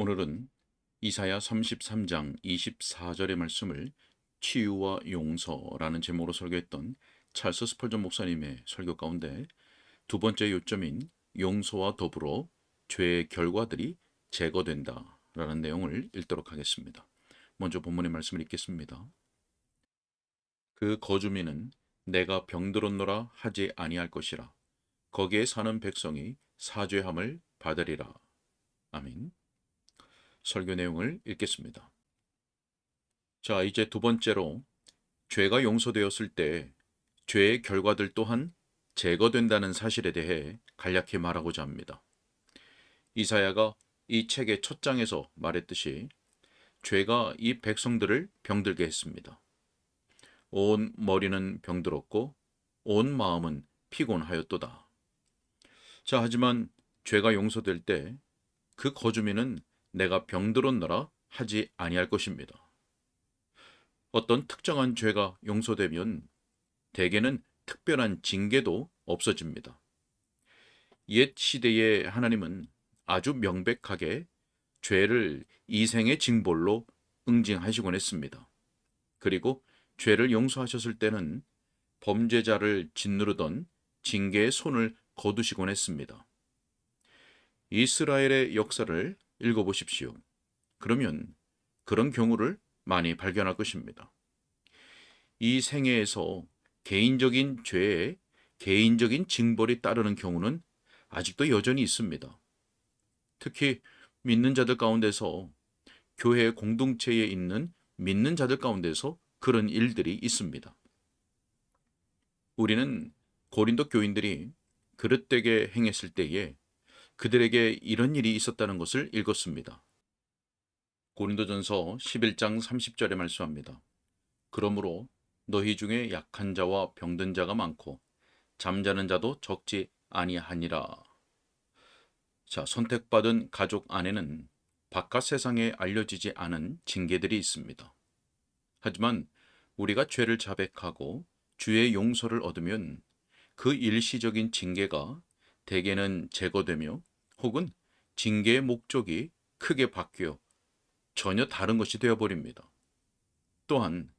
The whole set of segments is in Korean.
오늘은 이사야 33장 24절의 말씀을 치유와 용서라는 제목으로 설교했던 찰스 스펄전 목사님의 설교 가운데 두 번째 요점인 용서와 더불어 죄의 결과들이 제거된다라는 내용을 읽도록 하겠습니다. 먼저 본문의 말씀을 읽겠습니다. 그 거주민은 내가 병들었노라 하지 아니할 것이라 거기에 사는 백성이 사죄함을 받으리라. 아멘. 설교 내용을 읽겠습니다. 자, 이제 두 번째로 죄가 용서되었을 때 죄의 결과들 또한 제거된다는 사실에 대해 간략히 말하고자 합니다. 이사야가 이 책의 첫 장에서 말했듯이 죄가 이 백성들을 병들게 했습니다. 온 머리는 병들었고 온 마음은 피곤하였도다. 자, 하지만 죄가 용서될 때 그 거주민은 내가 병들었노라 하지 아니할 것입니다. 어떤 특정한 죄가 용서되면 대개는 특별한 징계도 없어집니다. 옛 시대의 하나님은 아주 명백하게 죄를 이생의 징벌로 응징하시곤 했습니다. 그리고 죄를 용서하셨을 때는 범죄자를 짓누르던 징계의 손을 거두시곤 했습니다. 이스라엘의 역사를 읽어보십시오. 그러면 그런 경우를 많이 발견할 것입니다. 이 생애에서 개인적인 죄에 개인적인 징벌이 따르는 경우는 아직도 여전히 있습니다. 특히 믿는 자들 가운데서 교회 공동체에 있는 믿는 자들 가운데서 그런 일들이 있습니다. 우리는 고린도 교인들이 그릇되게 행했을 때에 그들에게 이런 일이 있었다는 것을 읽었습니다. 고린도전서 11장 30절에 말씀합니다. 그러므로 너희 중에 약한 자와 병든 자가 많고 잠자는 자도 적지 아니하니라. 자, 선택받은 가족 안에는 바깥 세상에 알려지지 않은 징계들이 있습니다. 하지만 우리가 죄를 자백하고 주의 용서를 얻으면 그 일시적인 징계가 대개는 제거되며 혹은 징계의 목적이 크게 바뀌어 전혀 다른 것이 되어버립니다. 또한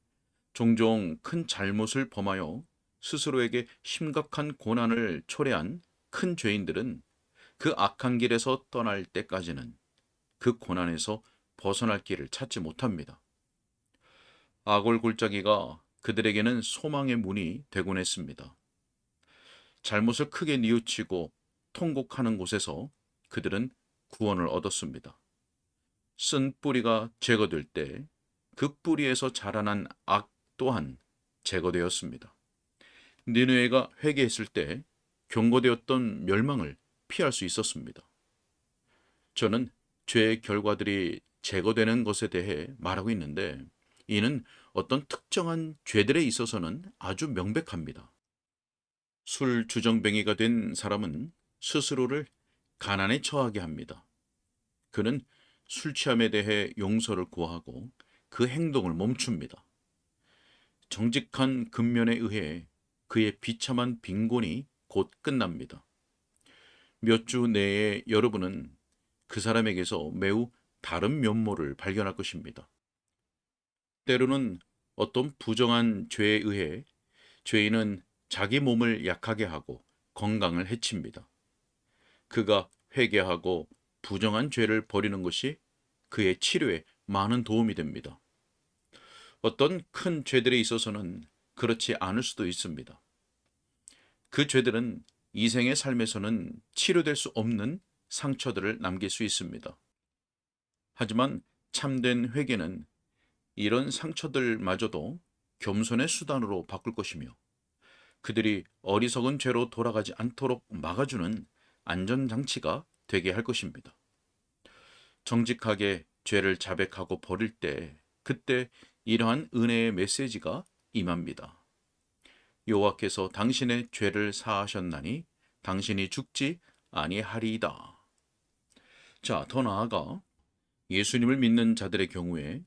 종종 큰 잘못을 범하여 스스로에게 심각한 고난을 초래한 큰 죄인들은 그 악한 길에서 떠날 때까지는 그 고난에서 벗어날 길을 찾지 못합니다. 아골골짜기가 그들에게는 소망의 문이 되곤 했습니다. 잘못을 크게 뉘우치고 통곡하는 곳에서 그들은 구원을 얻었습니다. 쓴 뿌리가 제거될 때 그 뿌리에서 자라난 악 또한 제거되었습니다. 니누에가 회개했을 때 경고되었던 멸망을 피할 수 있었습니다. 저는 죄의 결과들이 제거되는 것에 대해 말하고 있는데 이는 어떤 특정한 죄들에 있어서는 아주 명백합니다. 술 주정뱅이가 된 사람은 스스로를 가난에 처하게 합니다. 그는 술 취함에 대해 용서를 구하고 그 행동을 멈춥니다. 정직한 근면에 의해 그의 비참한 빈곤이 곧 끝납니다. 몇 주 내에 여러분은 그 사람에게서 매우 다른 면모를 발견할 것입니다. 때로는 어떤 부정한 죄에 의해 죄인은 자기 몸을 약하게 하고 건강을 해칩니다. 그가 회개하고 부정한 죄를 버리는 것이 그의 치료에 많은 도움이 됩니다. 어떤 큰 죄들에 있어서는 그렇지 않을 수도 있습니다. 그 죄들은 이생의 삶에서는 치료될 수 없는 상처들을 남길 수 있습니다. 하지만 참된 회개는 이런 상처들마저도 겸손의 수단으로 바꿀 것이며 그들이 어리석은 죄로 돌아가지 않도록 막아주는 안전장치가 되게 할 것입니다. 정직하게 죄를 자백하고 버릴 때 그때 이러한 은혜의 메시지가 임합니다. 여호와께서 당신의 죄를 사하셨나니 당신이 죽지 아니하리이다. 자, 더 나아가 예수님을 믿는 자들의 경우에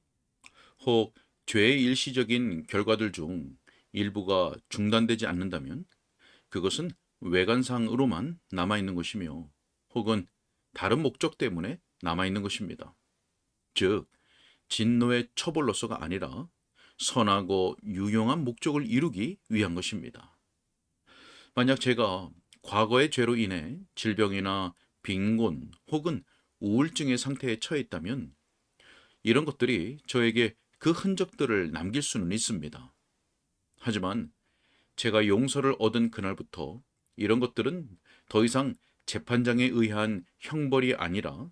혹 죄의 일시적인 결과들 중 일부가 중단되지 않는다면 그것은 외관상으로만 남아있는 것이며 혹은 다른 목적 때문에 남아있는 것입니다. 즉 진노의 처벌로서가 아니라 선하고 유용한 목적을 이루기 위한 것입니다. 만약 제가 과거의 죄로 인해 질병이나 빈곤 혹은 우울증의 상태에 처해 있다면 이런 것들이 저에게 그 흔적들을 남길 수는 있습니다. 하지만 제가 용서를 얻은 그날부터 이런 것들은 더 이상 재판장에 의한 형벌이 아니라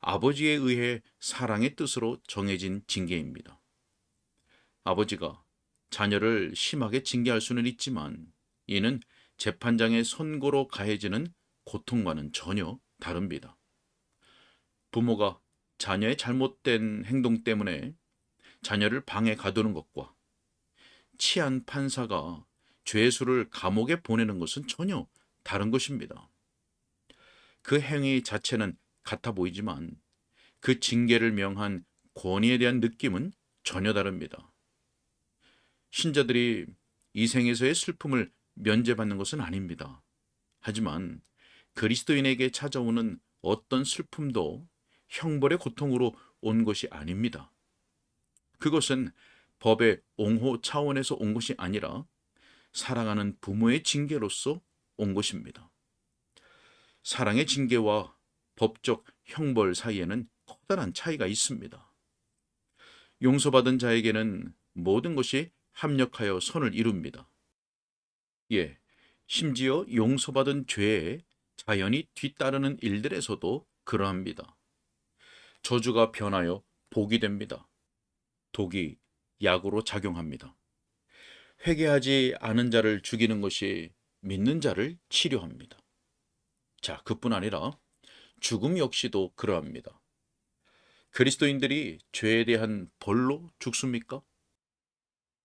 아버지에 의해 사랑의 뜻으로 정해진 징계입니다. 아버지가 자녀를 심하게 징계할 수는 있지만 이는 재판장의 선고로 가해지는 고통과는 전혀 다릅니다. 부모가 자녀의 잘못된 행동 때문에 자녀를 방에 가두는 것과 치안 판사가 죄수를 감옥에 보내는 것은 전혀 다른 것입니다. 그 행위 자체는 같아 보이지만 그 징계를 명한 권위에 대한 느낌은 전혀 다릅니다. 신자들이 이 생에서의 슬픔을 면제받는 것은 아닙니다. 하지만 그리스도인에게 찾아오는 어떤 슬픔도 형벌의 고통으로 온 것이 아닙니다. 그것은 법의 옹호 차원에서 온 것이 아니라 사랑하는 부모의 징계로서 온 것입니다. 사랑의 징계와 법적 형벌 사이에는 커다란 차이가 있습니다. 용서받은 자에게는 모든 것이 합력하여 선을 이룹니다. 예, 심지어 용서받은 죄에 자연히 뒤따르는 일들에서도 그러합니다. 저주가 변하여 복이 됩니다. 독이 약으로 작용합니다. 회개하지 않은 자를 죽이는 것이 믿는 자를 치료합니다. 자, 그뿐 아니라 죽음 역시도 그러합니다. 그리스도인들이 죄에 대한 벌로 죽습니까?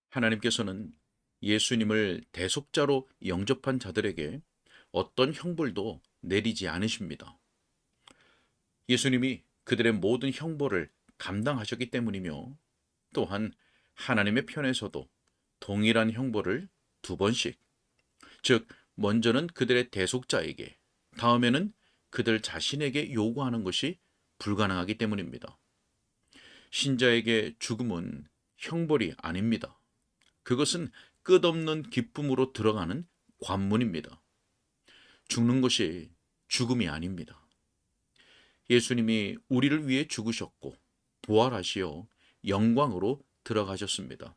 하나님께서는 예수님을 대속자로 영접한 자들에게 어떤 형벌도 내리지 않으십니다. 예수님이 그들의 모든 형벌을 감당하셨기 때문이며 또한 하나님의 편에서도 동일한 형벌을 두 번씩, 즉, 먼저는 그들의 대속자에게, 다음에는 그들 자신에게 요구하는 것이 불가능하기 때문입니다. 신자에게 죽음은 형벌이 아닙니다. 그것은 끝없는 기쁨으로 들어가는 관문입니다. 죽는 것이 죽음이 아닙니다. 예수님이 우리를 위해 죽으셨고 부활하시어 영광으로 들어가셨습니다.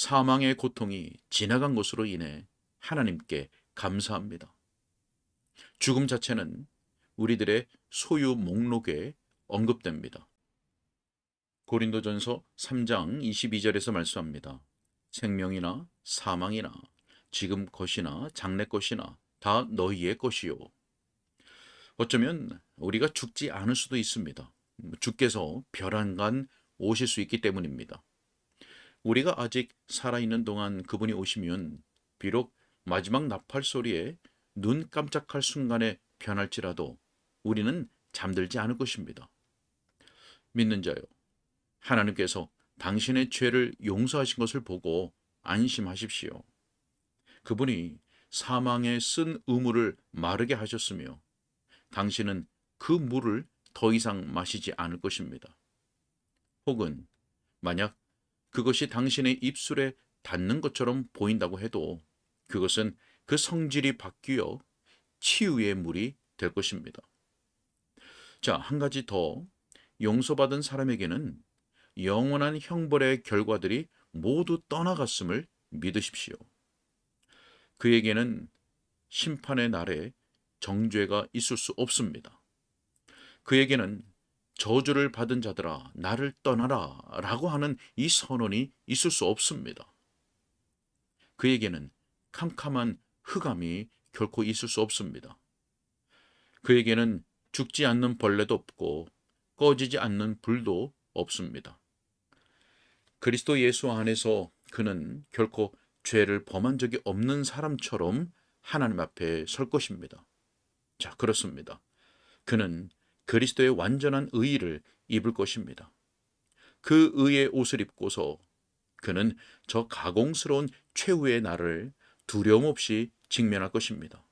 사망의 고통이 지나간 것으로 인해 하나님께 감사합니다. 죽음 자체는 우리들의 소유 목록에 언급됩니다. 고린도전서 3장 22절에서 말씀합니다. 생명이나 사망이나 지금 것이나 장래 것이나 다 너희의 것이요. 어쩌면 우리가 죽지 않을 수도 있습니다. 주께서 별안간 오실 수 있기 때문입니다. 우리가 아직 살아있는 동안 그분이 오시면 비록 마지막 나팔 소리에 눈 깜짝할 순간에 변할지라도 우리는 잠들지 않을 것입니다. 믿는 자요. 하나님께서 당신의 죄를 용서하신 것을 보고 안심하십시오. 그분이 사망에 쓴 의무를 마르게 하셨으며 당신은 그 물을 더 이상 마시지 않을 것입니다. 혹은 만약 그것이 당신의 입술에 닿는 것처럼 보인다고 해도 그것은 그 성질이 바뀌어 치유의 물이 될 것입니다. 자, 한 가지 더 용서받은 사람에게는 영원한 형벌의 결과들이 모두 떠나갔음을 믿으십시오. 그에게는 심판의 날에 정죄가 있을 수 없습니다. 그에게는 저주를 받은 자들아 나를 떠나라 라고 하는 이 선언이 있을 수 없습니다. 그에게는 캄캄한 흑암이 결코 있을 수 없습니다. 그에게는 죽지 않는 벌레도 없고 꺼지지 않는 불도 없습니다. 그리스도 예수 안에서 그는 결코 죄를 범한 적이 없는 사람처럼 하나님 앞에 설 것입니다. 자, 그렇습니다. 그는 그리스도의 완전한 의의를 입을 것입니다. 그 의의 옷을 입고서 그는 저 가공스러운 최후의 날을 두려움 없이 직면할 것입니다.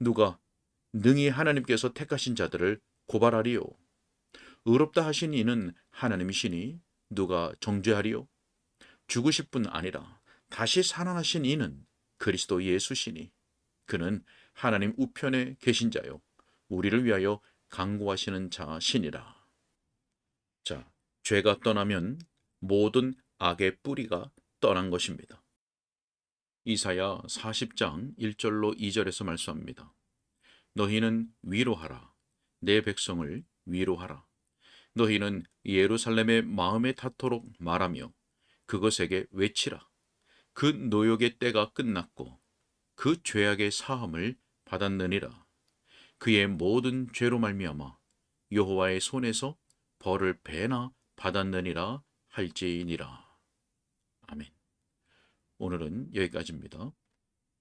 누가 능히 하나님께서 택하신 자들을 고발하리요. 의롭다 하신 이는 하나님이시니 누가 정죄하리요? 죽으실 뿐 아니라 다시 살아나신 이는 그리스도 예수시니 그는 하나님 우편에 계신 자요 우리를 위하여 강구하시는 자시니라. 자, 죄가 떠나면 모든 악의 뿌리가 떠난 것입니다. 이사야 40장 1절로 2절에서 말씀합니다. 너희는 위로하라. 내 백성을 위로하라. 너희는 예루살렘의 마음에 닿도록 말하며 그것에게 외치라. 그 노역의 때가 끝났고 그 죄악의 사함을 받았느니라. 그의 모든 죄로 말미암아 여호와의 손에서 벌을 배나 받았느니라 할지니라. 아멘. 오늘은 여기까지입니다.